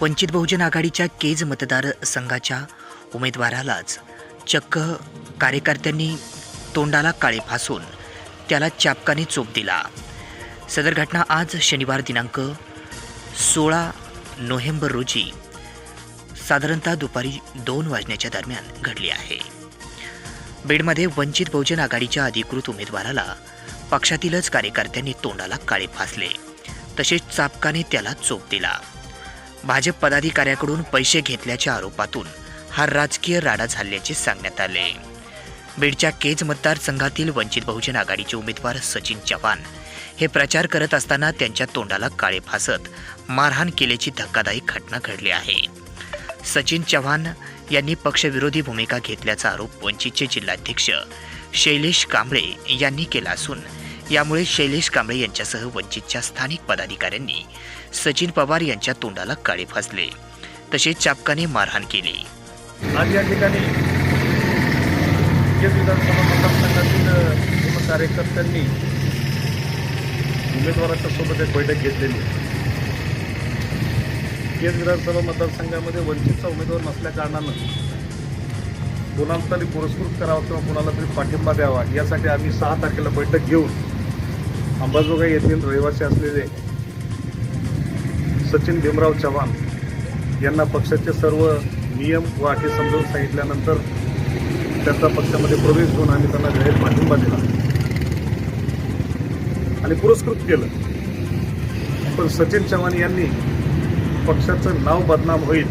वंचित बहुजन आघाडीच्या केज मतदारसंघाच्या उमेदवारालाच चक्क कार्यकर्त्यांनी तोंडाला काळे फासून त्याला चापकाने चोप दिला. सदर घटना आज शनिवार दिनांक सोळा नोव्हेंबर रोजी साधारणतः दुपारी दोन वाजण्याच्या दरम्यान घडली आहे. बीडमध्ये वंचित बहुजन आघाडीच्या अधिकृत उमेदवाराला पक्षातीलच कार्यकर्त्यांनी तोंडाला काळे फासले. तसेच चापकाने त्याला चोप दिला. भाजप पदाधिकाऱ्याकडून पैसे घेतल्याच्या आरोपातून हा राजकीय राडा झाल्याचे सांगण्यात आले. बीडच्या केज मतदारसंघातील वंचित बहुजन आघाडीचे उमेदवार सचिन चव्हाण हे प्रचार करत असताना त्यांच्या तोंडाला काळे फासत मारहाण केल्याची धक्कादायक घटना घडली आहे. सचिन चव्हाण यांनी पक्षविरोधी भूमिका घेतल्याचा आरोप वंचितचे जिल्हाध्यक्ष शैलेश कांबळे यांनी केला असून यामुळे शैलेश कांबळे यांच्यासह वंचितच्या स्थानिक पदाधिकाऱ्यांनी सचिन पवार यांच्या तोंडाला काळे फासले. तसेच चापकाने मारहाण केली. आज या ठिकाणी विधानसभा मतदारसंघातील कार्यकर्त्यांनी उमेदवाराच्या सोबत एक बैठक घेतलेली केज विधानसभा मतदारसंघामध्ये वंचितचा उमेदवार नसल्या कारणानं कोणाला तरी पुरस्कृत करावा किंवा कोणाला तरी पाठिंबा द्यावा यासाठी आम्ही सहा तारखेला बैठक घेऊन अंबाजोगाई येथील रहिवासी असलेले सचिन भीमराव चव्हाण यांना पक्षाचे सर्व नियम व अटी समजून सांगितल्यानंतर त्यांचा पक्षामध्ये प्रवेश घेऊन आम्ही त्यांना जाहीर पाठिंबा दिला. आणि पुरस्कृत केलं. पण सचिन चव्हाण यांनी पक्षाचं नाव बदनाम होईल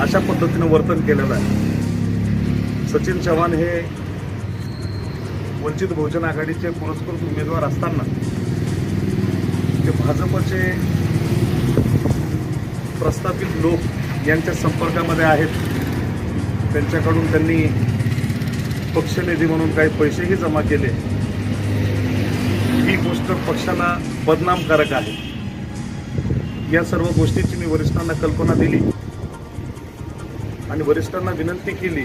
अशा पद्धतीनं वर्तन केलेलं आहे. सचिन चव्हाण हे वंचित बहुजन आघाडीचे पुरस्कृत उमेदवार असताना ते भाजपचे प्रस्थापित लोक यांच्या संपर्कामध्ये आहेत. त्यांच्याकडून त्यांनी पक्षनिधी म्हणून काही पैसेही जमा केले. ही गोष्ट पक्षाला बदनामकारक आहे. या सर्व गोष्टीची मी वरिष्ठांना कल्पना दिली आणि वरिष्ठांना विनंती केली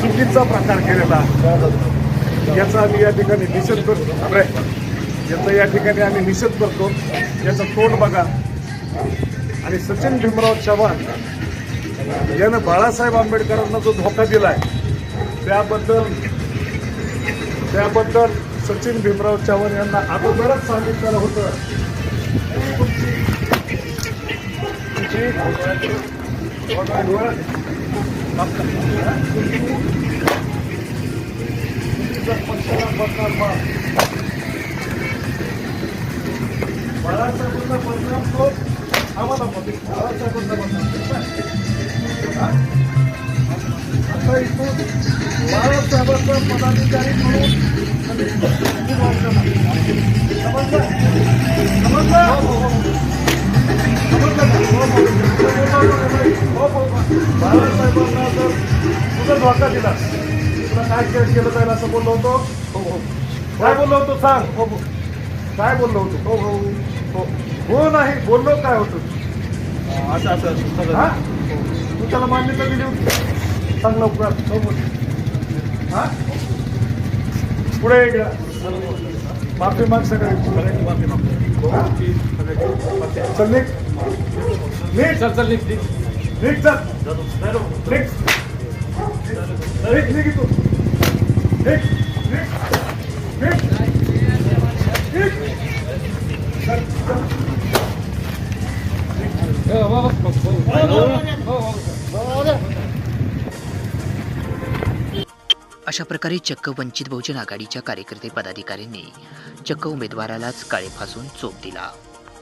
चुकीचा प्रकार केलेला याचा आम्ही या ठिकाणी निषेध करतो. अरे याचा या ठिकाणी आम्ही निषेध करतो. याचा तोंड बघा. आणि सचिन भीमराव चव्हाण यानं बाळासाहेब आंबेडकरांना जो धोका दिलाय त्याबद्दल त्याबद्दल सचिन भीमराव चव्हाण यांना अगोदरच सांगितलेलं होतं. बाळासाहेबांना बदनाम तो आम्हाला मध्ये बाळासाहेबांना बदनाम आता इथून बाळासाहेबांचा पदाधिकारी म्हणून समजलं? समजलं बाळासाहेबांना जर तुझा धोका दिला तुला काय के- केलं जाईल असं बोललो होतो हो हो काय बोललो होतो सांग हो हो काय बोललो होतो हो हो हो हो नाही बोललो काय होतं असं असं हा तू त्याला मान्यता दिली होती चांगला उपकार हो बोल हां पुढे एक माफी माग सगळे माफी माग चल निघ निघ चल चल निघ निघ चल निघ निघ निघ निघ निघ निघ निघ अशा प्रकारे चक्क वंचित बहुजन आघाडीच्या कार्यकर्ते पदाधिकाऱ्यांनी चक्क उमेदवारालाच काळे फासून चोप दिला.